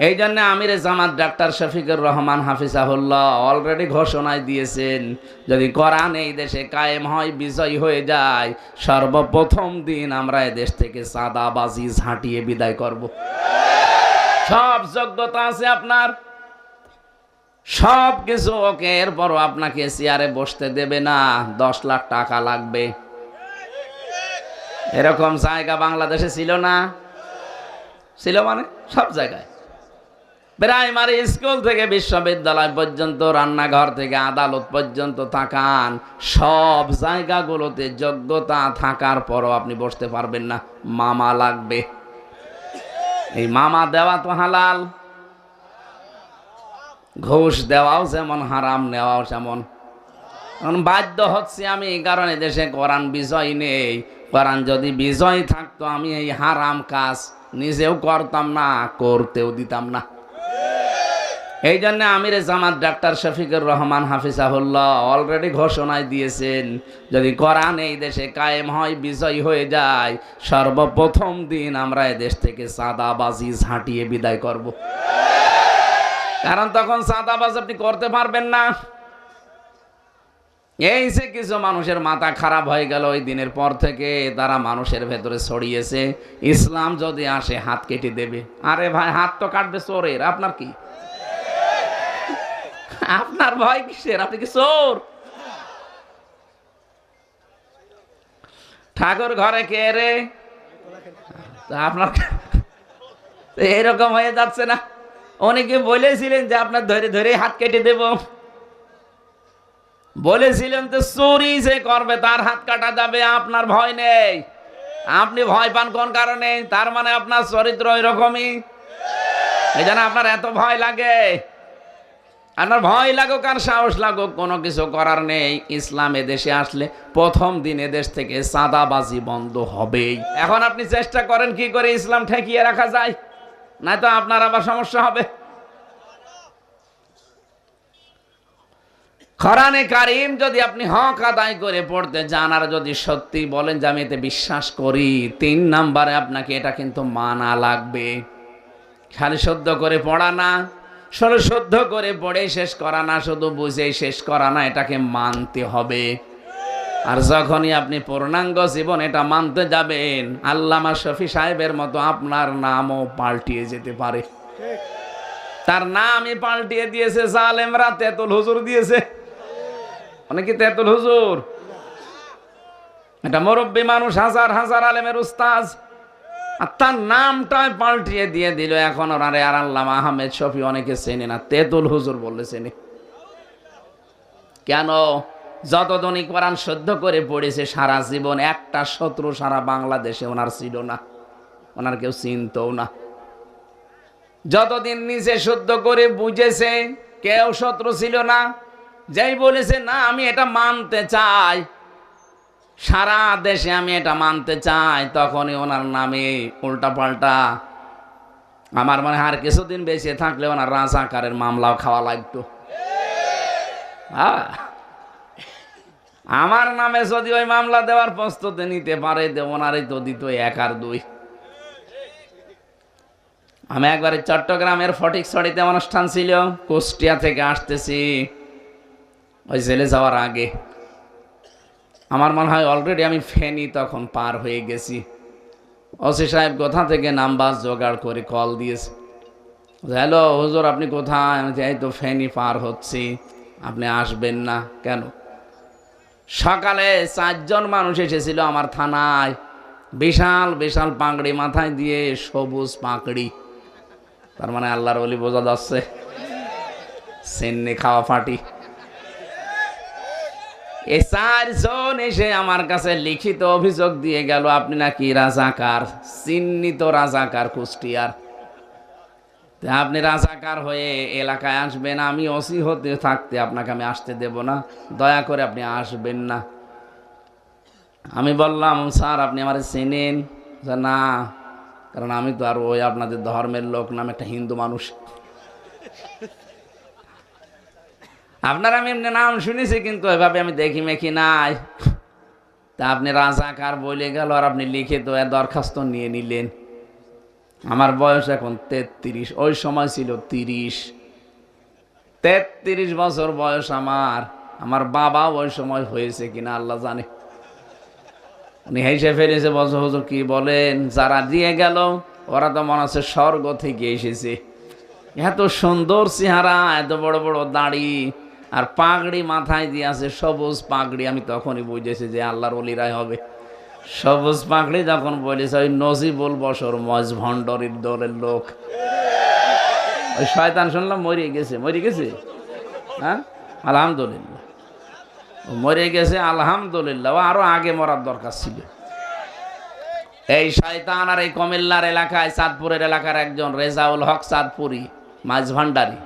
এই জন্য আমির জামাত ডাক্তার শফিকুর রহমান হাফিজাহুল্লাহ অলরেডি ঘোষণায় দিয়েছেন, যদি কোরআন এই দেশে কায়েম হয়, বিজয় হয়ে যায়, সর্বপ্রথম দিন আমরা এদেশ থেকে সাদাবাজি, ঝাঁটিয়ে বিদায় করব। সব যোগ্যতা আছে আপনার? সব কিছু ওকে, এরপরও আপনাকে চেয়ারে বসতে দেবে না, দশ লাখ টাকা লাগবে। এরকম জায়গা বাংলাদেশে ছিল না? ছিল মানে সব জায়গায়। প্রাইমারি স্কুল থেকে বিশ্ববিদ্যালয় পর্যন্ত, রান্নাঘর থেকে আদালত পর্যন্ত থাকান। সব জায়গাগুলোতে যোগ্যতা থাকার পরও আপনি বসতে পারবেন না। মামা লাগবে। এই মামা দেওয়া তো হালাল। ঘুষ দেওয়াও যেমন হারাম, নেওয়াও যেমন। এখন বাধ্য হচ্ছে আমি, এই কারণে দেশে কোরআন বিজয় নেই। কোরআন যদি বিজয় থাকতো, আমি এই হারাম কাজ নিজেও করতাম না, করতেও দিতাম না। এই জন্য আমির জামাত ডাক্তার শফিকুর রহমান হাফিজাহুল্লাহ অলরেডি ঘোষণায় দিয়েছেন, যদি কোরআন এই দেশে কায়েম হয়, বিজয় হয়ে যায়, সর্বপ্রথম দিন আমরা এদেশ থেকে সাদাবাজি ঝাঁটিয়ে বিদায় করব। কারণ তখন সাদাবাজ আপনি করতে পারবেন না। এই যে কিছু মানুষের মাথা খারাপ হয়ে গেল, ওই দিনের পর থেকে তারা মানুষের ভেতরে ছড়িয়েছে। ইসলাম যদি আসে, হাত কেটে দেবে। আরে ভাই, হাত তো কাটবে চোরের, আপনার কি? আপনার ভয় কিসের? আপনি কি চোর? ঠাকুর ঘরে কে রে? আপনার এরকম হয়ে যাচ্ছে না। অনেকে বলেছিলেন যে আপনার ধরে ধরে হাত কেটে দেব? বলেছিলেন তো চুরি যে করবে, তার হাত কাটা যাবে, আপনার ভয় নেই। আপনি ভয় পান কোন কারণে? তার মানে আপনার চরিত্র এরকমই এই জন্য আপনার এত ভয় লাগে। আপনার ভয় লাগুক আর সাহস লাগুক, কোনো কিছু করার নেই। ইসলাম দেশে আসলে প্রথম দিন এদেশ থেকে সাদাবাজি বন্ধ হবেই। এখন আপনি চেষ্টা করেন কি করে ইসলাম ঠেকিয়ে রাখা যায়? না তো আপনার আবার সমস্যা হবে। খরানে কারিম যদি আপনি হক আদায় করে পড়তে যান, আর যদি সত্যি বলেন যে আমি এতে বিশ্বাস করি, তিন নাম্বারে আপনাকে এটা কিন্তু মানা লাগবে। খালি সদ্য করে পড়া না। শুধু শুদ্ধ করে পড়ে শেষ করা না, শুধু বুঝে শেষ করা না, এটাকে মানতে হবে। আর যখনই আপনি পূর্ণাঙ্গ জীবন এটা মানতে যাবেন, আল্লামা শফি সাহেবের মতো আপনার নামও পাল্টিয়ে যেতে পারে। তার নামই পাল্টিয়ে দিয়েছে জালেমরা তেতুল হুজুর দিয়েছে। অনেকে তেতুল হুজুর? এটা মুরব্বী মানুষ, হাজার হাজার আলেমের উস্তাজ আর তার নামটাই পাল্টিয়ে দিয়ে দিল। এখন ওনারে আর আল্লামা আহমেদ শফি অনেকে চেনে না। তেতুল হুজুর বললে চেনে। কেন? যতদিনই কোরআন সহ্য করে পড়েছে, সারা জীবন একটা শত্রু সারা বাংলাদেশে ওনার ছিল না। ওনার কেউ চিনতও না। যতদিন নিজে শুদ্ধ করে বুঝেছে, কেউ শত্রু ছিল না। যেই বলেছে, না, আমি এটা মানতে চাই। সারা দেশে আমি এটা মানতে চাই, তখনই ওনার নামে উল্টা পাল্টা আমার মনে হয় আর কিছুদিন বেঁচে থাকলে ওনার রাজাকারের মামলাও খাওয়া লাগতো। আমার নামে যদি ওই মামলা দেওয়ার প্রস্তুতি নিতে পারে ওনারই তো দিত এক আর দুই। আমি একবারে চট্টগ্রামের ফটিক ছড়িতে অনুষ্ঠান ছিল, কুষ্টিয়া থেকে আসতেছি। ওই জেলে যাওয়ার আগে। আমার মনে হয় অলরেডি আমি ফেনি তখন পার হয়ে গেছি। ওসি সাহেব কোথা থেকে নাম্বার জোগাড় করে কল দিয়েছে। হ্যালো, হুজুর আপনি কোথায়? আমি এই তো ফেনি পার হচ্ছি। আপনি আসবেন না কেন? সকালে চারজন মানুষ এসেছিল আমার থানায়। বিশাল বিশাল পাগড়ি মাথায় দিয়ে সবুজ পাকড়ি তার মানে আল্লাহর বলি বোঝা যাচ্ছে। সেন্নি খাওয়া ফাটি। এই চারজন এসে আমার কাছে লিখিত অভিযোগ দিয়ে গেল, আপনি নাকি রাজাকার, চিহ্নিত রাজাকার কুষ্টিয়ার। আপনি রাজাকার হয়ে এলাকায় আসবেন, আমি অসি হতে থাকতে আপনাকে আমি আসতে দেব না, দয়া করে আপনি আসবেন না। আমি বললাম, স্যার, আপনি আমার চেনেন? না, কারণ আমি তো আর ওই আপনাদের ধর্মের লোক নাম একটা হিন্দু মানুষ। আপনার আমি এমনি নাম শুনেছি, কিন্তু এভাবে আমি দেখি মেখি নাই। তা আপনি রাজাকার বলে গেল, আর আপনি লিখে তো দরখাস্ত নিয়ে নিলেন। আমার বয়স এখন তেত্রিশ, ওই সময় ছিল তিরিশ। তেত্রিশ বছর বয়স আমার। আমার বাবা ওই সময় হয়েছে কিনা আল্লাহ জানে। উনি হেসে ফেলেছে বছর হুজুর, কি বলেন? যারা দিয়ে গেল, ওরা তো মনে হচ্ছে স্বর্গ থেকে এসেছে। এত সুন্দর চেহারা, এত বড় বড় দাড়ি আর পাগড়ি মাথায় দিয়ে আছে, সবুজ পাগড়ি। আমি তখনই বুঝেছি যে আল্লাহর অলিরাই হবে। সবুজ পাগড়ি যখন বলেছে, ওই নজিবুল বসর মজ ভণ্ডরের দলের লোক। ওই শয়তান শুনলাম মরে গেছে। মরে গেছে? হ্যাঁ? আলহামদুলিল্লাহ। মরে গেছে, আলহামদুলিল্লাহ। ও আরও আগে মরার দরকার ছিল। এই শয়তান আর এই কমিল্লার এলাকায়, চাঁদপুরের এলাকার একজন রেজাউল হক চাঁদপুরি মাঝ ভান্ডারি।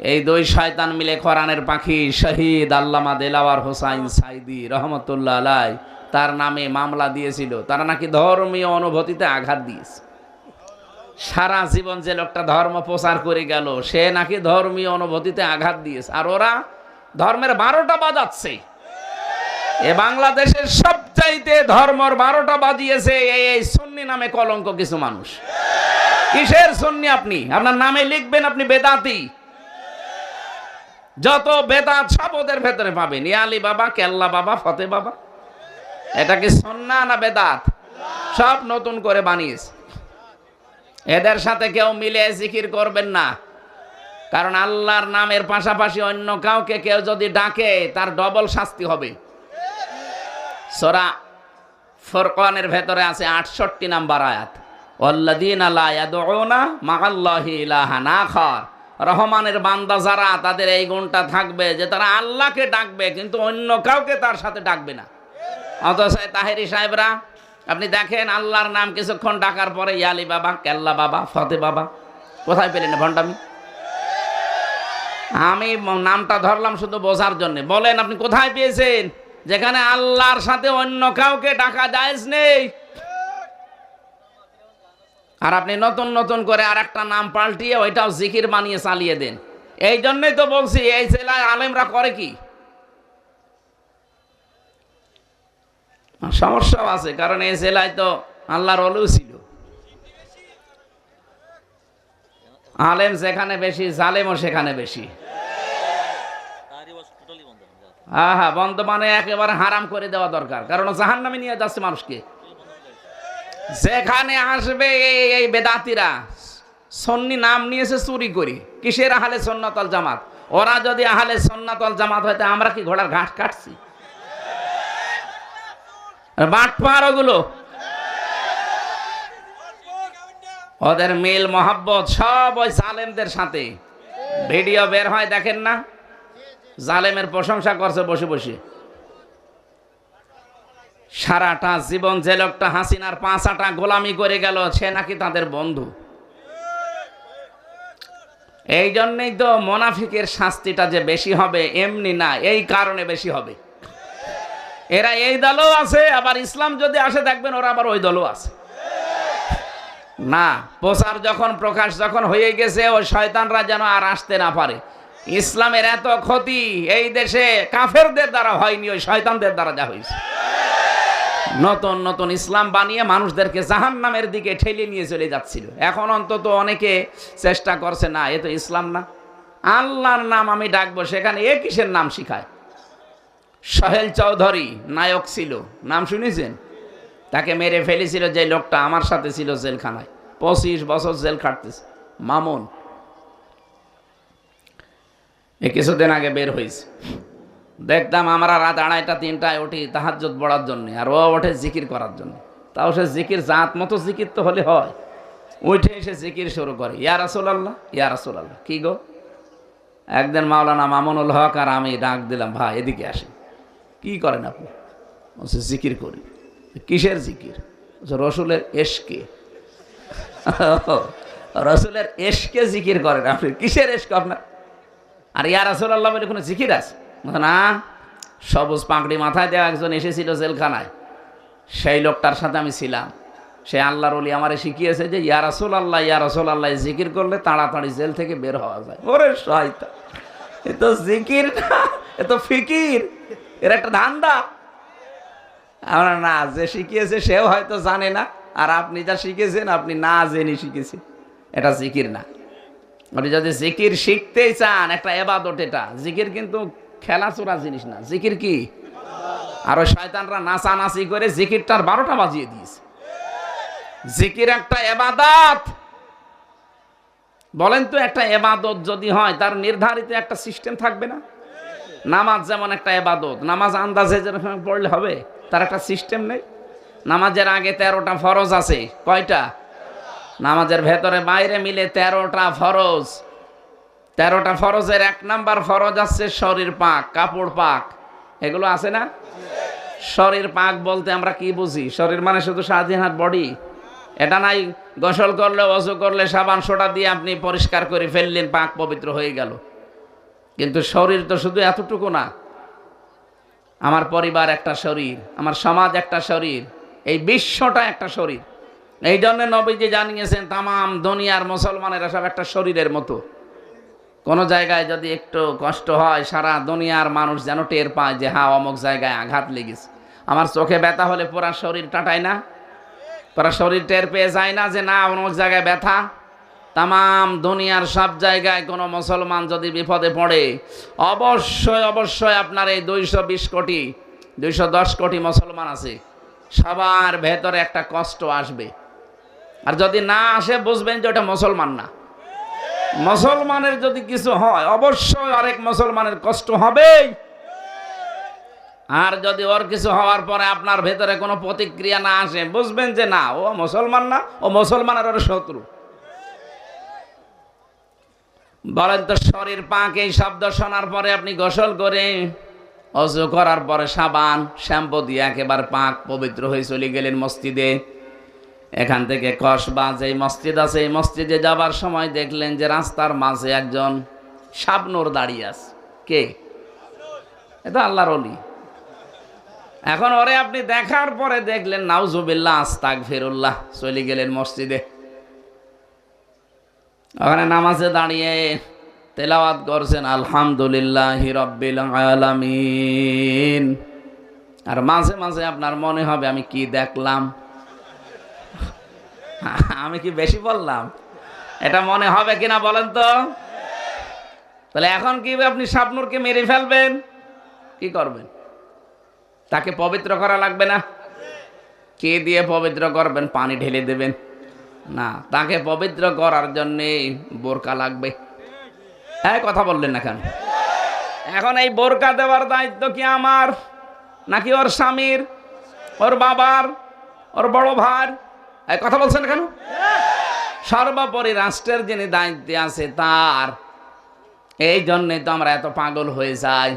এই দুই শয়তান মিলে কোরআনের পাখি শহীদ আল্লামা দেলাওয়ার হোসাইন সাইদি রহমতুল্লাহ আলাই, তার নামে মামলা দিয়েছিল। তারা নাকি ধর্মীয় অনুভূতিতে আঘাত দিয়েছে। সারা জীবন যে লোকটা ধর্ম প্রচার করে গেল, সে নাকি ধর্মীয় অনুভূতিতে আঘাত দিয়েছে। আর ওরা ধর্মের বারোটা বাজাচ্ছে। এ বাংলাদেশের সবচাইতে ধর্মর বারোটা বাজিয়েছে এই এই সুন্নি নামে কলঙ্ক কিছু মানুষ। কিসের সুন্নি আপনি? আপনার নামে লিখবেন আপনি বেদাতি। যত বেদাত সব ওদের ভেতরে পাবেন ইয়ালি বাবা, কেল্লা বাবা ফতে বাবা। এটা কি সন্না না বেদাত? সব নতুন করে বানিয়েছে এদের সাথে কেউ মিলে জিকির করবেন না। কারণ আল্লাহর নামের পাশাপাশি অন্য কাউকে কেউ যদি ডাকে, তার ডবল শাস্তি হবে। সোরা ফরকানের ভেতরে আছে আটষট্টি নাম্বার আয়াত। অল্লাদিন আল্লাহ ইয়াদউনা মাআল্লাহি ইলাহান আখার। রহমানের বান্দা যারা, তাদের এই গুণটা থাকবে যে তারা আল্লাহকে ডাকবে, কিন্তু অন্য কাউকে তার সাথে ডাকবে না। অথচ তাহেরি সাহেবরা, আপনি দেখেন আল্লাহর নাম কিছুক্ষণ ডাকার পরে, ইয়ালি বাবা, কেল্লা বাবা, ফতে বাবা, কোথায় পেলেন ভণ্ডামি? আমি নামটা ধরলাম শুধু বোঝার জন্য। বলেন, আপনি কোথায় পেয়েছেন? যেখানে আল্লাহর সাথে অন্য কাউকে ডাকা জায়েজ নেই। আর আপনি নতুন নতুন করে আর একটা নাম পাল্টিয়ে ওইটাও জিকির বানিয়ে চালিয়ে দেন। এই জন্যই তো বলছি, এই জেলায় আলেমরা করে কি? সমস্যাও আছে, কারণ এই জেলায় তো আল্লাহর অলু ছিল। আলেম যেখানে বেশি, জালেমও সেখানে বেশি। হ্যাঁ হ্যাঁ বন্ধ মানে একেবারে হারাম করে দেওয়া দরকার, কারণ জাহান নামে নিয়ে যাচ্ছে মানুষকে। যেখানে আসবে এই এই বেদাতিরা, সন্নি নাম নিয়েছে চুরি করি। কিসের আহলে সন্ন্যতল জামাত? ওরা যদি আহলে সন্ন্যতল জামাত হয়তো আমরা কি ঘোড়ার ঘাস কাটছি? ওদের মিল, মহাব্বত, সব ওই জালেমদের সাথে। ভিডিও বের হয়, দেখেন না? জালেমের প্রশংসা করছে, বসে বসে। সারাটা জীবন যে লোকটা হাসিনার পাঁচাটা গোলামি করে গেল, সে নাকি তাদের বন্ধু। এই জন্যই তো মোনাফিকের শাস্তিটা যে বেশি হবে, এমনি না, এই কারণে বেশি হবে। এরা এই দলও আছে, আবার ইসলাম যদি আসে দেখবেন ওরা আবার ওই দলও আছে। না, প্রচার যখন প্রকাশ যখন হয়ে গেছে, ওই শয়তানরা যেন আর আসতে না পারে। ইসলামের এত ক্ষতি এই দেশে কাফেরদের দ্বারা হয়নি, ওই শয়তানদের দ্বারা যা হয়েছে। নতুন নতুন ইসলাম বানিয়ে মানুষদেরকে জাহান নামের দিকে ঠেলে নিয়ে চলে যাচ্ছিল। এখন অন্তত অনেকে চেষ্টা করছে, না, এ তো ইসলাম না। আল্লাহর নাম আমি ডাকবো, সেখানে এ কিসের নাম শিখায়? সোহেল চৌধুরী নায়ক ছিল। নাম শুনেছেন? তাকে মেরে ফেলেছিল যে লোকটা আমার সাথে ছিল জেলখানায়। পঁচিশ বছর জেল খাটতেছে। মামুন। এ কিছুদিন আগে বের হয়েছে। দেখতাম আমরা রাত আড়াইটা, তিনটায় উঠি তাহাজ্জত পড়ার জন্য আর ও ওঠে জিকির করার জন্য। তাও সে জিকির জাত মতো জিকির তো হলে হয়। উঠে এসে জিকির শুরু করে, ইয়া রাসূলুল্লাহ ইয়া রাসূলুল্লাহ, কি গো? একদিন মাওলানা মামুনুল হক আর আমি ডাক দিলাম, ভাই, এদিকে আসেন। কি করেন আপনি? বলছে জিকির করি। কিসের জিকির? রসুলের এশকে। রসুলের এশকে জিকির করেন আপনি। কিসের এশক আপনার? আর ইয়া রাসূলুল্লাহ বলে কোনো জিকির আছে? না, সবুজ পাগড়ি মাথায় দেওয়া একজন এসেছিল জেলখানায়। সেই লোকটার সাথে আমি ছিলাম। সে আল্লাহর অলি আমারে শিখিয়েছে যে, ইয়া রাসূল আল্লাহ ইয়া রাসূল আল্লাহ জিকির করলে তাড়াতাড়ি জেল থেকে বের হওয়া যায়। ওরে শয়তান, এ তো জিকির না, এ তো ফিকির, এর একটা ধান্দা। আমরা না যে শিখিয়েছে, সেও হয়তো জানে না। আর আপনি যা শিখেছেন, আপনি না জেনে শিখেছেন। এটা জিকির না। আপনি যদি জিকির শিখতেই চান, একটা এবাদত এটা। জিকির কিন্তু খেলাচোরা জিনিস না। জিকির কি? আর ওই শয়তানরা নাচানাচি করে জিকিরটার বারোটা বাজিয়ে দিয়েছে। জিকির একটা এবাদত। বলেন তো একটা এবাদত যদি হয়, তার নির্ধারিত একটা সিস্টেম থাকবে না? নামাজ যেমন একটা এবাদত, নামাজ আন্দাজে যেরকম পড়লে হবে, তার একটা সিস্টেম নেই? নামাজের আগে তেরোটা ফরজ আছে, কয়টা? নামাজের ভেতরে বাইরে মিলে তেরোটা ফরজ। তেরোটা ফরজের, এক নাম্বার ফরজ আছে শরীর পাক, কাপড় পাক। এগুলো আছে না? শরীর পাক বলতে আমরা কি বুঝি? শরীর মানে শুধু স্বাধীন হাত বডি এটা নাই, গোসল করলে, অজু করলে, সাবান সোটা দিয়ে আপনি পরিষ্কার করে ফেললেন, পাক পবিত্র হয়ে গেল। কিন্তু শরীর তো শুধু এতটুকু না। আমার পরিবার একটা শরীর, আমার সমাজ একটা শরীর, এই বিশ্বটা একটা শরীর। এই জন্য নবীজি জানিয়েছেন, তামাম দুনিয়ার মুসলমানেরা সব একটা শরীরের মতো। কোনো জায়গায় যদি একটু কষ্ট হয়, সারা দুনিয়ার মানুষ যেন টের পায় যে হ্যাঁ অমুক জায়গায় আঘাত লেগেছে। আমার চোখে ব্যথা হলে পুরা শরীর টাটায় না? পুরা শরীর টের পেয়ে যায় না যে, না, অমুক জায়গায় ব্যথা? তামাম দুনিয়ার সব জায়গায় কোনো মুসলমান যদি বিপদে পড়ে, অবশ্যই অবশ্যই আপনার এই দুইশো বিশ কোটি, দুইশো দশ কোটি মুসলমান আছে। সবার ভেতরে একটা কষ্ট আসবে। আর যদি না আসে, বুঝবেন যে ওটা মুসলমান না। মুসলমানের যদি কিছু হয়, অবশ্যই আরেক মুসলমানের কষ্ট হবেই। আর যদি ওর কিছু হওয়ার পরে আপনার ভেতরে কোনো প্রতিক্রিয়া না আসে, বুঝবেন যে না, ও মুসলমান না, ও মুসলমানের ওর শত্রু। বলেন তো, শরীর পাক এই শব্দ শোনার পরে আপনি গোসল করে অজু করার পরে সাবান, শ্যাম্পু দিয়ে একেবারে পাক পবিত্র হয়ে চলে গেলেন মসজিদে। এখান থেকে কসবা যে মসজিদ আছে, এই মসজিদে যাবার সময় দেখলেন যে রাস্তার মাঝে একজন শাবনুর দাঁড়িয়ে আছে। কে? এটা আল্লাহর অলি এখন ওরে আপনি দেখার পরে দেখলেন, নাউজুবিল্লাহ আস্তাক ফেরুল্লাহ চলে গেলেন মসজিদে। ওখানে নামাজে দাঁড়িয়ে তেলাওয়াত করছেন, আলহামদুলিল্লাহ রব্বিল আলামিন। আর মাঝে মাঝে আপনার মনে হবে, আমি কি দেখলাম? আমি কি বেশি বললাম? এটা মনে হবে কিনা বলেন তো? তাহলে এখন কি আপনি শাবনুরকে মেরে ফেলবেন? কি করবেন? তাকে পবিত্র করা লাগবে না? কে দিয়ে পবিত্র করবেন? পানি ঢেলে দেবেন। না, তাকে পবিত্র করার জন্যে বোরকা লাগবে। হ্যাঁ কথা বললেন না কেন? এখন এই বোরকা দেওয়ার দায়িত্ব কি আমার? নাকি ওর স্বামীর? ওর বাবার? ওর বড় ভাই কথা বলছেন কেন? সর্বোপরি রাষ্ট্রের যিনি দায়িত্বে আছে তার, এই জন্যে তো আমরা এত পাগল হয়ে যাই।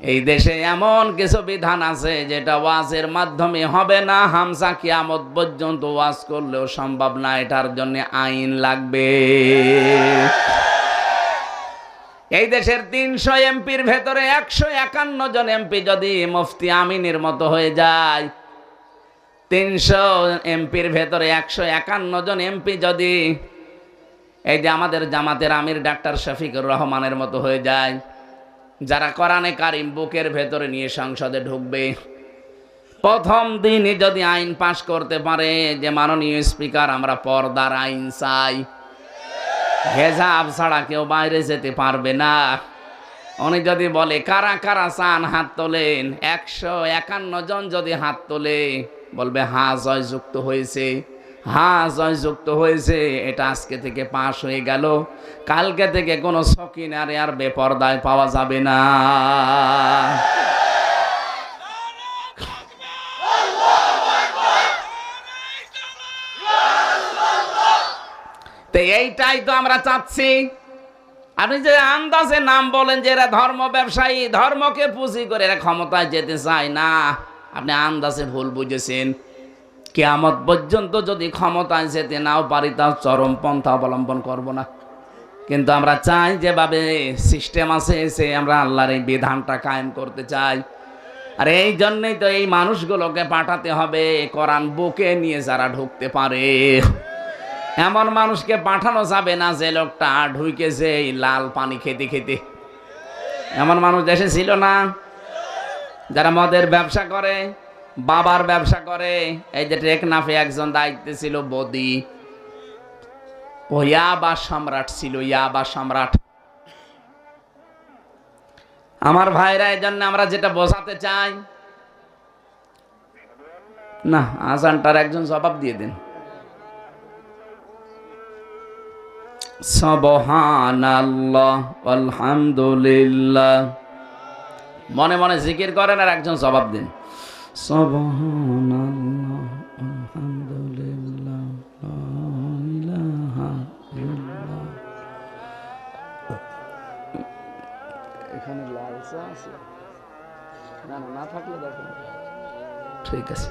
এই দেশে এমন কিছু বিধান আছে যেটা ওয়াজের মাধ্যমে হবে না হামসা কিয়ামত পর্যন্ত ওয়াজ করলেও সম্ভব না, এটার জন্য আইন লাগবে। এই দেশের তিনশো এমপির ভেতরে একশো একান্ন জন এমপি যদি মুফতি আমিনের মতো হয়ে যায় তিনশো এমপির ভেতরে একশো একান্ন জন এমপি যদি এই যে আমাদের জামাতের আমির ডাক্তার শফিকুর রহমানের মতো হয়ে যায়, যারা কোরআনে কারিম বুকের ভেতরে নিয়ে সংসদে ঢুকবে, প্রথম দিনই যদি আইন পাশ করতে পারে, যে মাননীয় স্পিকার, আমরা পর্দার আইন চাই। হেজাব ছাড়া কেউ বাইরে যেতে পারবে না। উনি যদি বলে, কারা কারা চান হাত তোলেন? একশো একান্ন জন যদি হাত তোলে বলবে, হা জয়যুক্ত হয়েছে। হা জয়যুক্ত হয়েছে। এটা আজকে থেকে পাশ হয়ে গেল। কালকে থেকে কোনো সকিনারে আর বেপর্দায় পাওয়া যাবে না। এইটাই তো আমরা চাচ্ছি। আপনি যে আন্দাজে নাম বলেন যে এরা ধর্ম ব্যবসায়ী, ধর্মকে পুঁজি করে এরা ক্ষমতায় যেতে চায় না। আপনি আন্দাজে ভুল বুঝেছেন। কেয়ামত পর্যন্ত যদি ক্ষমতায় যেতে নাও পারি তাও চরম পন্থা অবলম্বন করব না। কিন্তু আমরা চাই যেভাবে সিস্টেম আছে, সে আমরা আল্লাহর এই বিধানটা কায়েম করতে চাই। আর এই জন্যই তো এই মানুষগুলোকে পাঠাতে হবে, কোরআন বুকে নিয়ে যারা ঢুকতে পারে। এমন মানুষকে পাঠানো যাবে না, যে লোকটা ঢুকেছে এই লাল পানি খেতে খেতে। এমন মানুষ দেশে ছিল না। যারা মদের ব্যবসা করে, বাবার ব্যবসা করে, এই যে টেকনাফে একজন দায়িত্বে ছিল বদি। ও ইয়াবা সম্রাট ছিল, ইয়াবা সম্রাট। আমার ভাইরা এই জন্য আমরা যেটা বোঝাতে চাই, না, আজানটার একজন জবাব দিয়ে দিন। সবহানাল্লাহ আলহামদুলিল্লাহ মনে মনে জিকির করেন আর একজন জবাব দিন। সবহানাল্লাহ আলহামদুলিল্লাহ লা এখানে লাল চা আছে। না না থাকলে ঠিক আছে।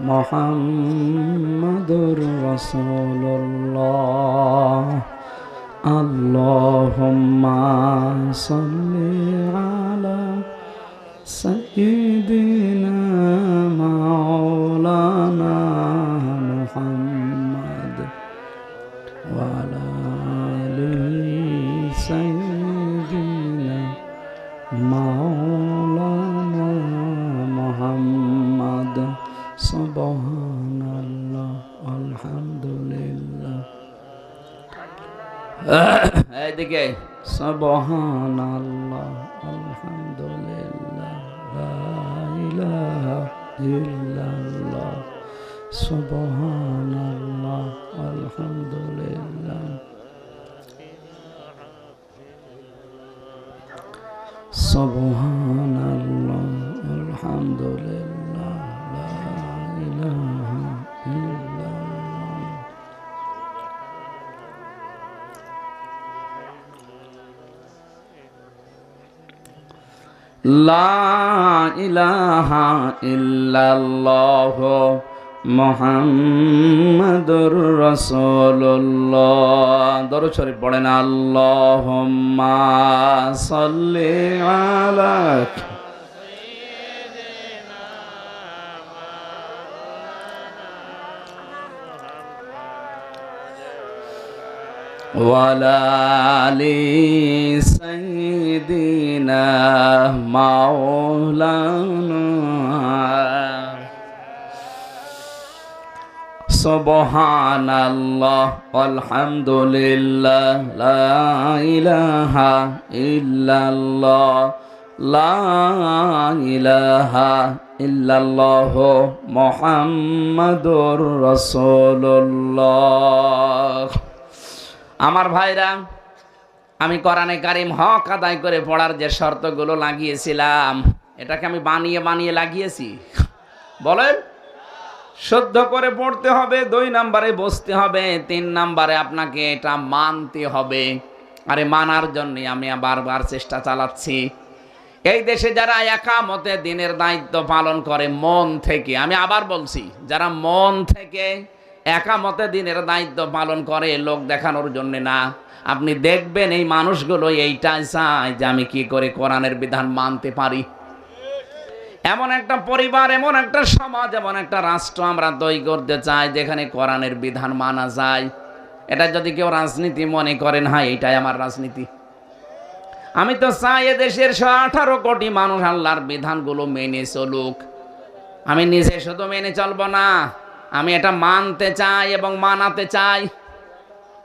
মোহাম্মদুর রসুল্লাহ আল্লাহুম্মা সাল্লি আলা সাইয়্যিদিনা মাওলানা মুহাম্মদ ওয়া আলা سبحان الله الحمد لله এদিকে سبحان الله الحمد لله لا إله إلا الله سبحان الله الحمد لله سبحان ইলাহা ইল্লাল্লাহ মোহাম্মদুর রসুল্লাহ দরু শরীফ পড়েন আল্লাহ সাল্লি আলা وعلى آل سيدنا مولانا سبحان الله والحمد لله لا إله إلا الله لا إله إلا الله محمد رسول الله আমার ভাইরা, আমি কোরআনে কারিম হক আদায় করে পড়ার যে শর্তগুলো লাগিয়েছিলাম, এটাকে আমি বানিয়ে বানিয়ে লাগিয়েছি। বলেন, শুদ্ধ করে পড়তে হবে, দুই নাম্বারে বসতে হবে, তিন নাম্বারে আপনাকে এটা মানতে হবে। আরে মানার জন্যে আমি বারবার চেষ্টা চালাচ্ছি। এই দেশে যারা একামতে দিনের দায়িত্ব পালন করে, মন থেকে, আমি আবার বলছি, যারা মন থেকে একামতে দিনের দায়িত্ব পালন করে, লোক দেখানোর জন্য না। আপনি দেখবেন এই মানুষগুলো এইটাই চায় যে আমি কি করে কোরআনের বিধান মানতে পারি। এমন একটা পরিবার, এমন একটা সমাজ, এমন একটা রাষ্ট্র আমরা তৈরি করতে চাই যেখানে কোরআনের বিধান মানা যায়। এটা যদি কেউ রাজনীতি মনে করেন হ্যাঁ এটাই আমার রাজনীতি। আমি তো চাই দেশের আঠারো কোটি মানুষ আল্লাহর বিধানগুলো মেনে চলুক। আমি নিজে শুধু মেনে চলবো না। আমি এটা মানতে চাই এবং মানাতে চাই।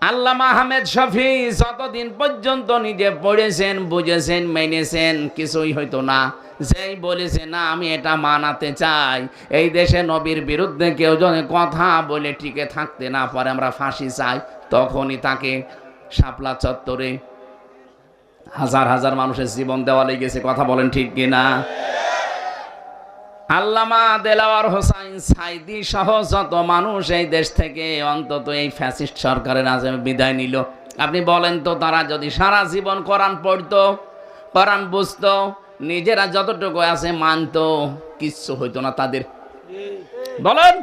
আল্লামা আহমেদ শফি যতদিন পর্যন্ত নিজে পড়েছেন, বুঝেছেন, মেনেছেন, কিছুই হইতো না। যেই বলেছে, না, আমি এটা মানাতে চাই। এই দেশে নবীর বিরুদ্ধে কেউ যদি কথা বলে টিকে থাকতে না পারে, আমরা ফাঁসি চাই। তখনই তাকে শাপলা চত্বরে হাজার হাজার মানুষের জীবন দেওয়া লেগেছে। কথা বলেন ঠিক কিনা? আল্লামা দেলাওয়ার হোসাইন সাইদি সহ যত মানুষ এই দেশ থেকে অন্তত এই ফ্যাসিস্ট সরকারের আজ বিদায় নিল। আপনি বলেন তো, তারা যদি সারা জীবন কোরআন পড়তো, কোরআন বুঝতো, নিজেরা যতটুকু আছে মানতো, কিচ্ছু হইতো না তাদের। বলেন?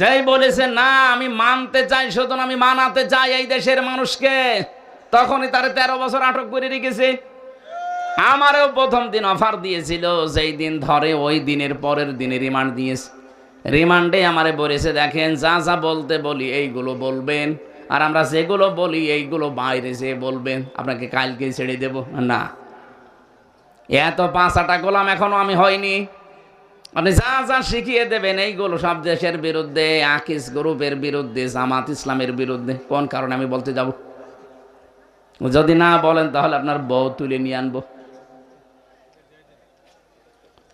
যেই বলেছে, না, আমি মানতে চাই শুধু আমি মানাতে চাই এই দেশের মানুষকে। তখনই তারা তেরো বছর আটক করে রেখেছে। আমারও প্রথম দিন অফার দিয়েছিল, যেই দিন ধরে ওই দিনের পরের দিনে রিমান্ড দিয়েছে। রিমান্ডে আমারে বলেছে, দেখেন, যা যা বলতে বলি, এইগুলো বলবেন। আর আমরা যেগুলো বলি, এইগুলো বাইরে যেয়ে বলবেন। আপনাকে কালকে ছেড়ে দেব। না। এত পাঁচ আটা গোলাম এখনও আমি হয়নি আপনি যা যা শিখিয়ে দেবেন, এইগুলো সব দেশের বিরুদ্ধে, আকিস গ্রুপের বিরুদ্ধে, জামাত ইসলামের বিরুদ্ধে। কোন কারণে আমি বলতে যাব? যদি না বলেন, তাহলে আপনার বউ তুলে নিয়ে আনব।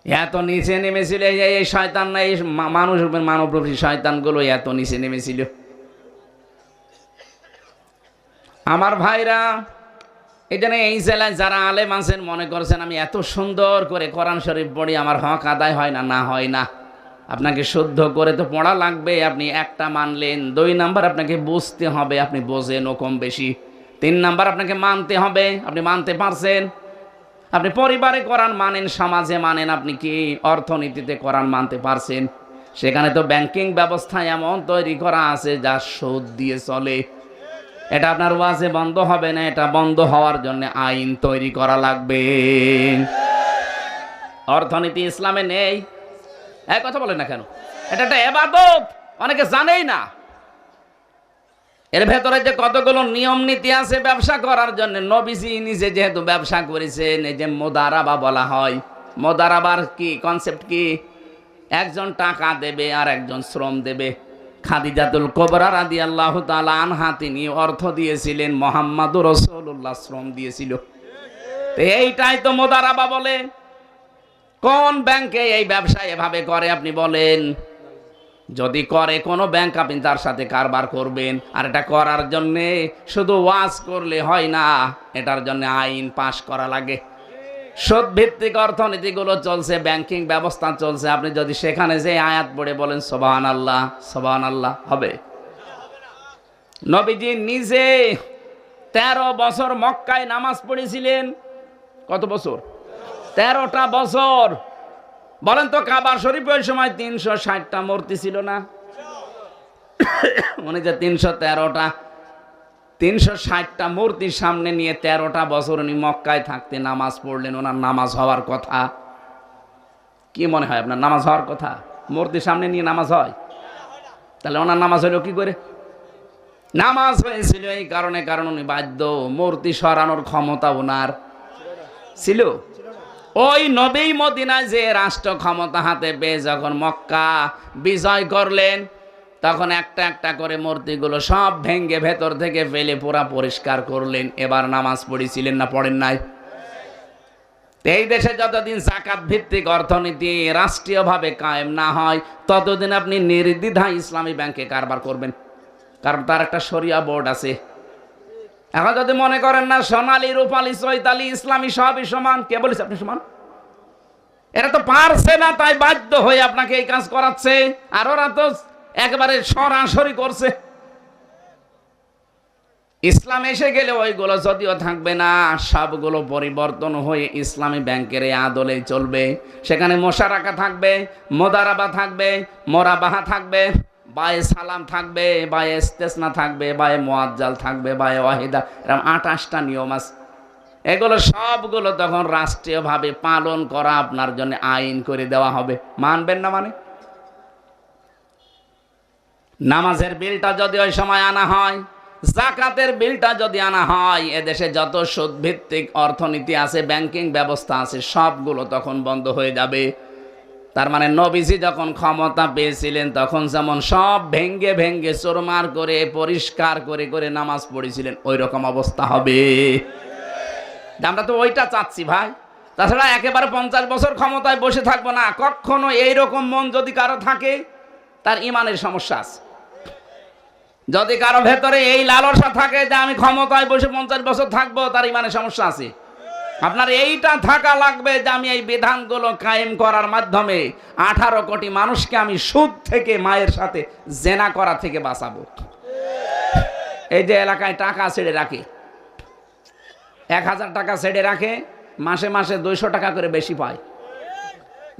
এত নিচে নেমেছিল, এই শয়তান না, এই মানুষ মানবরূপী শয়তানগুলো এত নিচে নেমেছিল। আমার ভাইরা, এটা এই জেলায় যারা আলেম আছেন, মনে করছেন আমি এত সুন্দর করে কোরআন শরীফ পড়ি, আমার হক আদায় হয় না না হয় না। আপনাকে শুদ্ধ করে তো পড়া লাগবে, আপনি একটা মানলেন, দুই নাম্বার আপনাকে বুঝতে হবে, আপনি বোঝেন ও কম বেশি। তিন নাম্বার আপনাকে মানতে হবে, আপনি মানতে পারছেন। আপনি পরিবারে কোরআন মানেন, সমাজে মানেন, আপনি কি অর্থনীতিতে কোরআন মানতে পারছেন? সেখানে তো ব্যাংকিং ব্যবস্থা এমন তৈরি করা আছে যা সুদ দিয়ে চলে। এটা আপনার ওয়াজে বন্ধ হবে না, এটা বন্ধ হওয়ার জন্য আইন তৈরি করা লাগবে। অর্থনীতি ইসলামে নেই। এক কথা বলেন না কেন? এটা একটা এবাদত, অনেকে জানেই না। এর ভেতরে যে কতগুলো নিয়ম নীতি আছে ব্যবসা করার জন্য, নবীজি নিজে যেহেতু ব্যবসা করেছেন, এই যে মোদারাবা বলা হয়। মোদারাবার কি কনসেপ্ট কি? একজন টাকা দেবে আর একজন শ্রম দেবে। খাদিজাতুল কোবরা রাদি আল্লাহ আনহা, তিনি অর্থ দিয়েছিলেন, মোহাম্মদুর রসুল্লাহ শ্রম দিয়েছিল। এইটাই তো মোদারাবা বলে। কোন ব্যাংকে এই ব্যবসা এভাবে করে, আপনি বলেন? যদি করে কোনো ব্যাংক আপনি তার সাথে কারবার করবেন, আর এটা করার জন্যে শুধু ওয়াজ করলে হয় না, এটার জন্য আইন পাশ করা লাগে। সুদ ভিত্তিক অর্থনীতিগুলো চলছে ব্যাংকিং ব্যবস্থা চলছে। আপনি যদি সেখানে যে আয়াত পড়ে বলেন সোবাহান আল্লাহ সোবাহান আল্লাহ হবে। নবীজি নিজে তেরো বছর মক্কায় নামাজ পড়েছিলেন। কত বছর? তেরোটা বছর। বলেন তো, কাবার শরীফ ওই সময় তিনশো ষাটটা মূর্তি ছিল না? মনে যে তিনশো তেরোটা, তিনশো ষাটটা মূর্তির সামনে নিয়ে তেরোটা বছর উনি মক্কায় থাকতে নামাজ পড়লেন, ওনার নামাজ হওয়ার কথা। কি মনে হয় আপনার নামাজ হওয়ার কথা? মূর্তির সামনে নিয়ে নামাজ হয়? তাহলে ওনার নামাজ হলো কি করে? নামাজ হয়েছিল এই কারণে, কারণ উনি বাধ্য। মূর্তি সরানোর ক্ষমতা ওনার ছিল। ওই নবী মদিনায় যে রাষ্ট্র ক্ষমতা হাতে পেয়ে যখন মক্কা বিজয় করলেন, তখন একটা একটা করে মূর্তিগুলো সব ভেঙ্গে ভেতর থেকে ফেলে পুরা পরিষ্কার করলেন। এবার নামাজ পড়েছিলেন না, পড়েন নাই? এই দেশে যতদিন জাকাত ভিত্তিক অর্থনীতি রাষ্ট্রীয়ভাবে কায়েম না হয়, ততদিন আপনি নির্দ্বিধায় ইসলামী ব্যাংকে কারবার করবেন। কারণ তার একটা সরিয়া বোর্ড আছে। এখন যদি মনে করেন না, সোনালী, রূপালী, চৈতালি, ইসলামী সবই সমান, কে বলিস আপনি সমান? এরা তো পারছে না, তাই বাধ্য হয়ে আপনাকে এই কাজ করাচ্ছে, আর ওরা তো একেবারে সরাসরি করছে। ইসলাম এসে গেলে ওইগুলো যদিও থাকবে না, সবগুলো পরিবর্তন হয়ে ইসলামী ব্যাংকের এই আদলে চলবে। সেখানে মোশারাকা থাকবে, মোদারাবা থাকবে, মোরাবাহা থাকবে। বায়ে সালাম থাকবে, বায়ে ইস্তেসনা থাকবে, বায়ে মোয়াজ্জাল থাকবে, বায়ে ওয়াহিদা, এরকম আঠাশটা নিয়ম আছে। এগুলো সবগুলো তখন রাষ্ট্রীয়ভাবে পালন করা আপনার জন্য আইন করে দেওয়া হবে। মানবেন না মানে? নামাজের বিলটা যদি ওই সময় আনা হয়, জাকাতের বিলটা যদি আনা হয়, এদেশে যত সুদ ভিত্তিক অর্থনীতি আছে, ব্যাংকিং ব্যবস্থা আছে, সবগুলো তখন বন্ধ হয়ে যাবে। তার মানে নবীজি যখন ক্ষমতা পেয়েছিলেন, তখন যেমন সব ভেঙ্গে ভেঙ্গে চোরমার করে, পরিষ্কার করে করে নামাজ পড়েছিলেন ওই রকম অবস্থা হবে। আমরা তো ওইটা চাচ্ছি ভাই। তাছাড়া একেবারে পঞ্চাশ বছর ক্ষমতায় বসে থাকব না, কখনো এইরকম মন যদি কারও থাকে, তার ইমানের সমস্যা আছে। যদি কারও ভেতরে এই লালসা থাকে যে আমি ক্ষমতায় বসে পঞ্চাশ বছর থাকব, তার ইমানের সমস্যা আছে। আপনার এইটা থাকা লাগবে যে আমি এই বিধানগুলো কায়েম করার মাধ্যমে আঠারো কোটি মানুষকে আমি সুদ থেকে মায়ের সাথে জেনা করা থেকে বাঁচাবো। এই যে এলাকায় টাকা ছেড়ে রাখে। এক হাজার টাকা ছেড়ে রাখে, মাসে মাসে দুইশো টাকা করে বেশি পায়।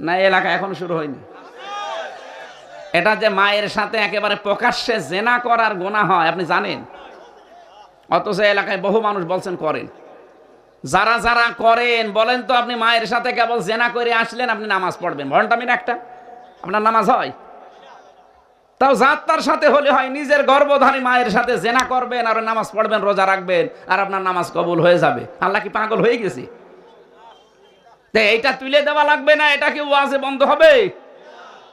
না এলাকা এখন শুরু হয়নি। এটা যে মায়ের সাথে একেবারে প্রকাশ্যে জেনা করার গোনা হয়, আপনি জানেন? অথচ এলাকায় বহু মানুষ বলছেন করেন। যারা যারা করেন, বলেন তো আপনি মায়ের সাথে কেবল জেনা করে আসলেন, আপনি নামাজ পড়বেন। ভন্টামিন একটা আপনার নামাজ হয়? তাও যাত্রার সাথে হলে হয়, নিজের গর্ভধারী মায়ের সাথে জেনা করবেন, আর নামাজ পড়বেন, রোজা রাখবেন, আর আপনার নামাজ কবুল হয়ে যাবে। আল্লাহ কি পাগল হয়ে গেছে? এইটা তুলে দেওয়া লাগবে না, এটা কি ওয়াজে বন্ধ হবে?